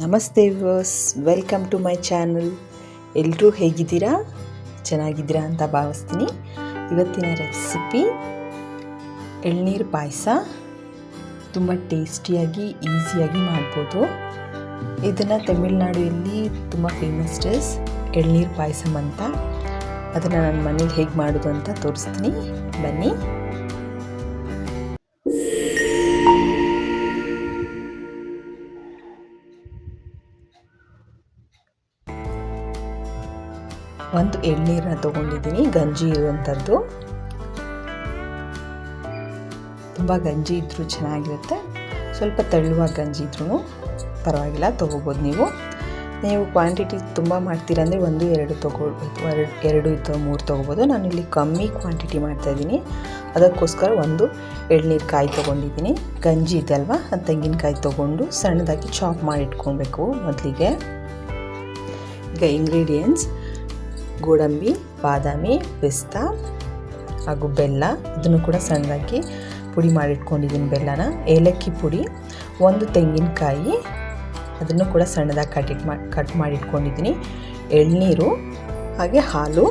ನಮಸ್ತೆ viewers, welcome to my channel. ಎಲ್ಲರೂ ಹೇಗಿದ್ದೀರಾ? ಚೆನ್ನಾಗಿದ್ದೀರಾ ಅಂತ ಭಾವಿಸ್ತೀನಿ. ಇವತ್ತಿನ ರೆಸಿಪಿ, ಎಳ್ನೀರು ಪಾಯಸ. ತುಂಬ ಟೇಸ್ಟಿಯಾಗಿ, ಈಸಿಯಾಗಿ ಮಾಡ್ಬೋದು. ಇದನ್ನು ತಮಿಳ್ನಾಡಿನಲ್ಲಿ ತುಂಬ ಫೇಮಸ್ ಡಿಸ್ ಎಳ್ನೀರು ಪಾಯಸಮ್ ಅಂತ. ಅದನ್ನು ನನ್ನ ಮನೇಲಿ ಹೇಗೆ ಮಾಡೋದು ಅಂತ ತೋರಿಸ್ತೀನಿ. ಬನ್ನಿ. ಒಂದು ಎಳ್ನೀರನ್ನ ತೊಗೊಂಡಿದ್ದೀನಿ, ಗಂಜಿ ಇರುವಂಥದ್ದು. ತುಂಬ ಗಂಜಿ ಇದ್ದರೂ ಚೆನ್ನಾಗಿರುತ್ತೆ. ಸ್ವಲ್ಪ ತಳ್ಳುವ ಗಂಜಿ ಇದ್ರೂ ಪರವಾಗಿಲ್ಲ, ತೊಗೋಬೋದು ನೀವು. ನೀವು ಕ್ವಾಂಟಿಟಿ ತುಂಬ ಮಾಡ್ತೀರ ಅಂದರೆ ಒಂದು, ಎರಡು ತೊಗೊಳ್ಬೋದು ಎರಡು ಎರಡು ಅಥವಾ ಮೂರು ತೊಗೋಬೋದು. ನಾನು ಇಲ್ಲಿ ಕಮ್ಮಿ ಕ್ವಾಂಟಿಟಿ ಮಾಡ್ತಾಯಿದ್ದೀನಿ ಅದಕ್ಕೋಸ್ಕರ ಒಂದು ಎಳ್ನೀರು ಕಾಯಿ ತೊಗೊಂಡಿದ್ದೀನಿ. ಗಂಜಿ ಇದೆ ಅಲ್ವಾ? ಅದು ತೆಂಗಿನಕಾಯಿ ತೊಗೊಂಡು ಸಣ್ಣದಾಗಿ ಚಾಪ್ ಮಾಡಿ ಇಟ್ಕೊಬೇಕು ಮೊದಲಿಗೆ. ಈಗ ಇಂಗ್ರೀಡಿಯೆಂಟ್ಸ್ ಗೋಡಂಬಿ, ಬಾದಾಮಿ ಪಿಸ್ತಾ ಹಾಗೂ ಬೆಲ್ಲ. ಇದನ್ನು ಕೂಡ ಸಣ್ಣದಾಗಿ ಪುಡಿ ಮಾಡಿಟ್ಕೊಂಡಿದ್ದೀನಿ ಬೆಲ್ಲನ. ಏಲಕ್ಕಿ ಪುಡಿ, ಒಂದು ತೆಂಗಿನಕಾಯಿ. ಅದನ್ನು ಕೂಡ ಸಣ್ಣದಾಗಿ ಕಟ್ ಮಾಡಿ ಕಟ್ ಮಾಡಿಟ್ಕೊಂಡಿದ್ದೀನಿ. ಎಳ್ನೀರು, ಹಾಗೆ ಹಾಲು,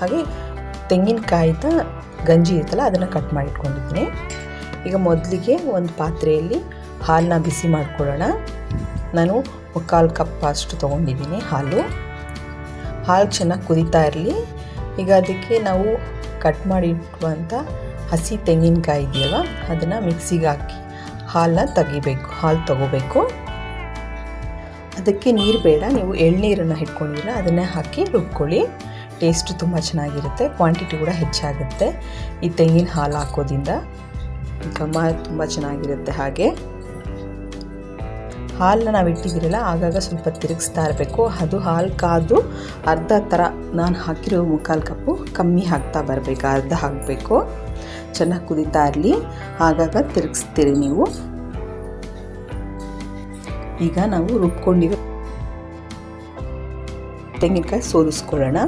ಹಾಗೆ ತೆಂಗಿನಕಾಯಿದ ಗಂಜಿ ಇರುತ್ತಲ್ಲ, ಅದನ್ನು ಕಟ್ ಮಾಡಿಟ್ಕೊಂಡಿದ್ದೀನಿ. ಈಗ ಮೊದಲಿಗೆ ಒಂದು ಪಾತ್ರೆಯಲ್ಲಿ ಹಾಲನ್ನ ಬಿಸಿ ಮಾಡ್ಕೊಳ್ಳೋಣ. ನಾನು ಮುಕ್ಕಾಲು ಕಪ್ ಅಷ್ಟು ತೊಗೊಂಡಿದ್ದೀನಿ ಹಾಲು. ಹಾಲು ಚೆನ್ನಾಗಿ ಕುದೀತಾ ಇರಲಿ. ಈಗ ಅದಕ್ಕೆ ನಾವು ಕಟ್ ಮಾಡಿ ಇಟ್ಟುವಂಥ ಹಸಿ ತೆಂಗಿನಕಾಯಿ ಇದೆಯಲ್ಲ, ಅದನ್ನು ಮಿಕ್ಸಿಗೆ ಹಾಕಿ ಹಾಲನ್ನ ತೆಗಿಬೇಕು, ಹಾಲು ತಗೋಬೇಕು. ಅದಕ್ಕೆ ನೀರು ಬೇಡ, ನೀವು ಎಳ್ನೀರನ್ನು ಇಟ್ಕೊಂಡಿಲ್ಲ ಅದನ್ನೇ ಹಾಕಿ ರುಬ್ಕೊಳ್ಳಿ. ಟೇಸ್ಟು ತುಂಬ ಚೆನ್ನಾಗಿರುತ್ತೆ ಕ್ವಾಂಟಿಟಿ ಕೂಡ ಹೆಚ್ಚಾಗುತ್ತೆ ಈ ತೆಂಗಿನ ಹಾಲು ಹಾಕೋದ್ರಿಂದ. ಘಮ ತುಂಬ ಚೆನ್ನಾಗಿರುತ್ತೆ ಹಾಗೆ. ಹಾಲನ್ನ ನಾವು ಇಟ್ಟಿದ್ದೀರಲ್ಲ, ಆಗಾಗ ಸ್ವಲ್ಪ ತಿರುಗಿಸ್ತಾ ಇರಬೇಕು. ಅದು ಹಾಲು ಕಾದು ಅರ್ಧ ಥರ ನಾನು ಹಾಕಿರೋ ಮುಕ್ಕಾಲು ಕಪ್ಪು ಕಮ್ಮಿ ಹಾಕ್ತಾ ಬರಬೇಕು, ಅರ್ಧ ಹಾಕಬೇಕು. ಚೆನ್ನಾಗಿ ಕುದೀತಾ ಇರಲಿ. ಆಗಾಗ ತಿರುಗಿಸ್ತೀರಿ ನೀವು. ಈಗ ನಾವು ರುಬ್ಕೊಂಡಿರೋ ತೆಂಗಿನಕಾಯಿ ಸೋದಿಸ್ಕೊಳ್ಳೋಣ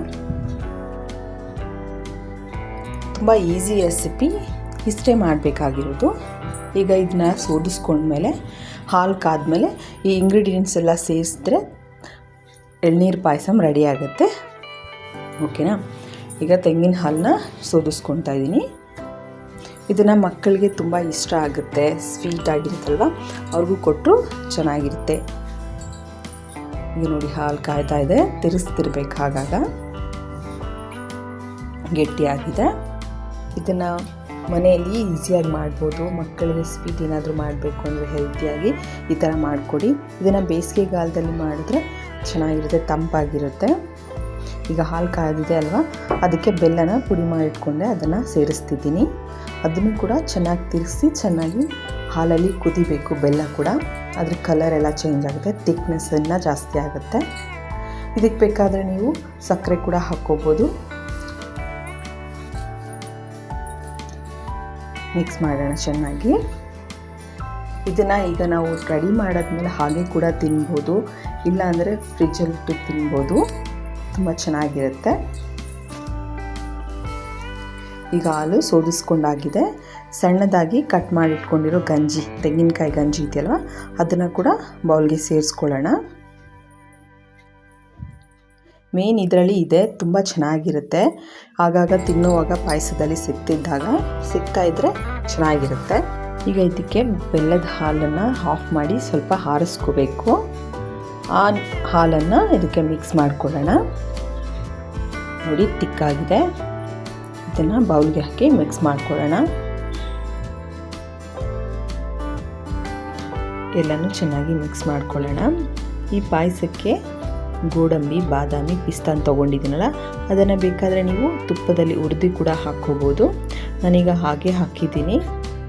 ತುಂಬ ಈಸಿ ರೆಸಿಪಿ. ಇಷ್ಟೇ ಮಾಡಬೇಕಾಗಿರೋದು. ಈಗ ಇದನ್ನ ಸೋದಿಸ್ಕೊಂಡ್ಮೇಲೆ ಹಾಲು ಕಾದ್ಮೇಲೆ ಈ ಇಂಗ್ರೀಡಿಯೆಂಟ್ಸ್ ಎಲ್ಲ ಸೇರಿಸಿದ್ರೆ ಎಳ್ನೀರು ಪಾಯಸಂ ರೆಡಿ ಆಗುತ್ತೆ. ಓಕೆನಾ ಈಗ ತೆಂಗಿನ ಹಾಲನ್ನ ಸೋದಿಸ್ಕೊತಾ ಇದ್ದೀನಿ. ಇದನ್ನು ಮಕ್ಕಳಿಗೆ ತುಂಬ ಇಷ್ಟ ಆಗುತ್ತೆ ಸ್ವೀಟ್ ಆಗಿರುತ್ತಲ್ವ? ಅವ್ರಿಗೂ ಕೊಟ್ಟರು ಚೆನ್ನಾಗಿರುತ್ತೆ. ಈಗ ನೋಡಿ ಹಾಲು ಕಾಯ್ತಾ ಇದೆ, ತಿರ್ಸ್ತಿರ್ಬೇಕು ಆಗಾಗ. ಗಟ್ಟಿಯಾಗಿದೆ. ಇದನ್ನು ಮನೆಯಲ್ಲಿ ಈಸಿಯಾಗಿ ಮಾಡ್ಬೋದು, ಮಕ್ಕಳಿಗೆ ಸ್ವೀಟ್ ಏನಾದರೂ ಮಾಡಬೇಕು ಅಂದರೆ ಹೆಲ್ತಿಯಾಗಿ ಈ ಥರ ಮಾಡಿಕೊಡಿ. ಇದನ್ನು ಬೇಸಿಗೆಗಾಲದಲ್ಲಿ ಮಾಡಿದ್ರೆ ಚೆನ್ನಾಗಿರುತ್ತೆ, ತಂಪಾಗಿರುತ್ತೆ. ಈಗ ಹಾಲು ಕಾಯ್ದಿದೆ ಅಲ್ವಾ? ಅದಕ್ಕೆ ಬೆಲ್ಲನ ಪುಡಿ ಮಾಡಿಟ್ಕೊಂಡೆ, ಅದನ್ನು ಸೇರಿಸ್ತಿದ್ದೀನಿ. ಅದನ್ನು ಕೂಡ ಚೆನ್ನಾಗಿ ತಿರುಗಿಸಿ ಚೆನ್ನಾಗಿ ಹಾಲಲ್ಲಿ ಕುದಿಬೇಕು, ಬೆಲ್ಲ ಕೂಡ. ಅದ್ರ ಕಲರ್ ಎಲ್ಲ ಚೇಂಜ್ ಆಗುತ್ತೆ ತಿಕ್ನೆಸ್ಸನ್ನು ಜಾಸ್ತಿ ಆಗುತ್ತೆ. ಇದಕ್ಕೆ ಬೇಕಾದರೆ ನೀವು ಸಕ್ಕರೆ ಕೂಡ ಹಾಕ್ಕೋಬೋದು. ಮಿಕ್ಸ್ ಮಾಡೋಣ ಚೆನ್ನಾಗಿ. ಇದನ್ನು ಈಗ ನಾವು ರೆಡಿ ಮಾಡಾದ್ಮೇಲೆ ಹಾಗೆ ಕೂಡ ತಿನ್ಬೋದು. ಇಲ್ಲಾಂದರೆ ಫ್ರಿಜ್ಜಲ್ಲಿ ಫ್ರಿಜ್ಜಲ್ಲಿಟ್ಟು ತಿನ್ಬೋದು. ತುಂಬ ಚೆನ್ನಾಗಿರುತ್ತೆ. ಈಗ ಹಾಲು ಸೋದಿಸ್ಕೊಂಡಾಗಿದೆ. ಸಣ್ಣದಾಗಿ ಕಟ್ ಮಾಡಿಟ್ಕೊಂಡಿರೋ ಗಂಜಿ, ತೆಂಗಿನಕಾಯಿ ಗಂಜಿ ಇದೆಯಲ್ವ, ಅದನ್ನು ಕೂಡ ಬೌಲ್ಗೆ ಸೇರಿಸ್ಕೊಳ್ಳೋಣ. ಮೇನ್ ಇದರಲ್ಲಿ ಇದೆ, ತುಂಬ ಚೆನ್ನಾಗಿರುತ್ತೆ. ಆಗಾಗ ತಿನ್ನುವಾಗ ಪಾಯಸದಲ್ಲಿ ಸಿಕ್ತಿದ್ದಾಗ ಸಿಗ್ತಾ ಇದ್ದರೆ ಚೆನ್ನಾಗಿರುತ್ತೆ. ಈಗ ಇದಕ್ಕೆ ಬೆಲ್ಲದ ಹಾಲನ್ನು ಆಫ್ ಮಾಡಿ ಸ್ವಲ್ಪ ಹಾರಿಸ್ಕೋಬೇಕು. ಆ ಹಾಲನ್ನು ಇದಕ್ಕೆ ಮಿಕ್ಸ್ ಮಾಡ್ಕೊಳ್ಳೋಣ. ನೋಡಿ, ತಿಕ್ಕಾಗಿದೆ. ಇದನ್ನು ಬೌಲ್ಗೆ ಹಾಕಿ ಮಿಕ್ಸ್ ಮಾಡ್ಕೊಳ್ಳೋಣ. ಎಲ್ಲನೂ ಚೆನ್ನಾಗಿ ಮಿಕ್ಸ್ ಮಾಡ್ಕೊಳ್ಳೋಣ. ಈ ಪಾಯಸಕ್ಕೆ ಗೋಡಂಬಿ, ಬಾದಾಮಿ, ಪಿಸ್ತಾನ್ ತೊಗೊಂಡಿದ್ದೀನಲ್ಲ, ಅದನ್ನು ಬೇಕಾದರೆ ನೀವು ತುಪ್ಪದಲ್ಲಿ ಉರಿದು ಕೂಡ ಹಾಕ್ಕೋಬೋದು. ನಾನೀಗ ಹಾಗೆ ಹಾಕಿದ್ದೀನಿ.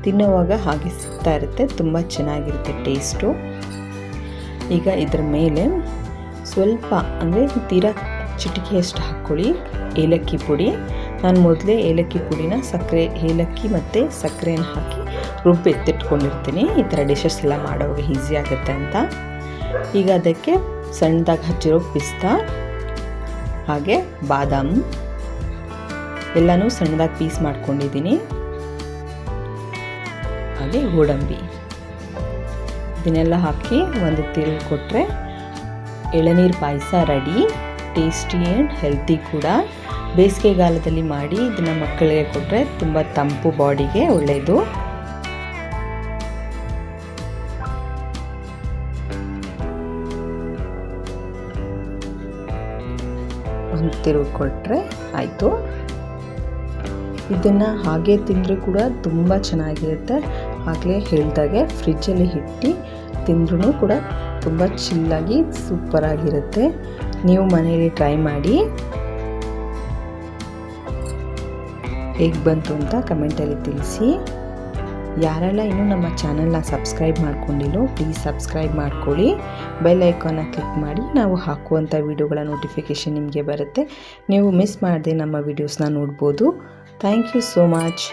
ತಿನ್ನುವಾಗ ಹಾಗೆ ಸಿಗ್ತಾ ಇರುತ್ತೆ, ತುಂಬ ಚೆನ್ನಾಗಿರುತ್ತೆ ಟೇಸ್ಟು. ಈಗ ಇದರ ಮೇಲೆ ಸ್ವಲ್ಪ, ಅಂದರೆ ತೀರಾ ಚಿಟಿಕೆಯಷ್ಟು ಹಾಕ್ಕೊಳ್ಳಿ. ಏಲಕ್ಕಿ ಪುಡಿ. ನಾನು ಮೊದಲೇ ಏಲಕ್ಕಿ ಪುಡಿನ ಸಕ್ಕರೆ, ಏಲಕ್ಕಿ ಮತ್ತು ಸಕ್ಕರೆಯನ್ನು ಹಾಕಿ ರುಬ್ಬಿ ಎತ್ತಿಟ್ಕೊಂಡಿರ್ತೀನಿ ಈ ಥರ ಡಿಶಸ್ ಎಲ್ಲ ಮಾಡೋವಾಗ ಈಸಿ ಆಗುತ್ತೆ ಅಂತ. ಈಗ ಅದಕ್ಕೆ ಸಣ್ಣದಾಗಿ ಹಚ್ಚಿರೋ ಪಿಸ್ತಾ, ಹಾಗೆ ಬಾದಾಮಿ, ಎಲ್ಲನೂ ಸಣ್ಣದಾಗಿ ಪೀಸ್ ಮಾಡ್ಕೊಂಡಿದ್ದೀನಿ. ಹಾಗೆ ಗೋಡಂಬಿ. ಇದನ್ನೆಲ್ಲ ಹಾಕಿ ಒಂದು ತಿರುಳು ಕೊಟ್ಟರೆ ಎಳನೀರು ಪಾಯಸ ರೆಡಿ, ಟೇಸ್ಟಿ ಆ್ಯಂಡ್ ಹೆಲ್ತಿ ಕೂಡ. ಬೇಸಿಗೆಗಾಲದಲ್ಲಿ ಮಾಡಿ ಇದನ್ನು ಮಕ್ಕಳಿಗೆ ಕೊಟ್ಟರೆ ತುಂಬ ತಂಪು ಬಾಡಿಗೆ ಒಳ್ಳೆಯದು ಒಂದು ತಿರುವು ಕೊಟ್ಟರೆ ಆಯಿತು. ಇದನ್ನು ಹಾಗೆ ತಿಂದರೆ ಕೂಡ ತುಂಬ ಚೆನ್ನಾಗಿರುತ್ತೆ. ಆಗಲೇ ಹೇಳಿದಾಗೆ ಫ್ರಿಜ್ಜಲ್ಲಿ ಇಟ್ಟು ತಿಂದ್ರೂ ಕೂಡ ತುಂಬ ಚಿಲ್ಲಾಗಿ ಸೂಪರಾಗಿರುತ್ತೆ ನೀವು ಮನೆಯಲ್ಲಿ ಟ್ರೈ ಮಾಡಿ. ಹೇಗೆ ಬಂತು ಅಂತ ಕಮೆಂಟಲ್ಲಿ ತಿಳಿಸಿ. ಯಾರೆಲ್ಲ ಇನ್ನೂ ನಮ್ಮ ಚಾನಲ್ನ ಸಬ್ಸ್ಕ್ರೈಬ್ ಮಾಡ್ಕೊಂಡಿಲ್ಲೋ ಪ್ಲೀಸ್ ಸಬ್ಸ್ಕ್ರೈಬ್ ಮಾಡ್ಕೊಳ್ಳಿ. ಬೆಲ್ ಐಕಾನ ಕ್ಲಿಕ್ ಮಾಡಿ, ನಾವು ಹಾಕುವಂಥ ವಿಡಿಯೋಗಳ ನೋಟಿಫಿಕೇಷನ್ ನಿಮಗೆ ಬರುತ್ತೆ. ನೀವು ಮಿಸ್ ಮಾಡದೆ ನಮ್ಮ ವೀಡಿಯೋಸ್ನ ನೋಡ್ಬೋದು. Thank you so much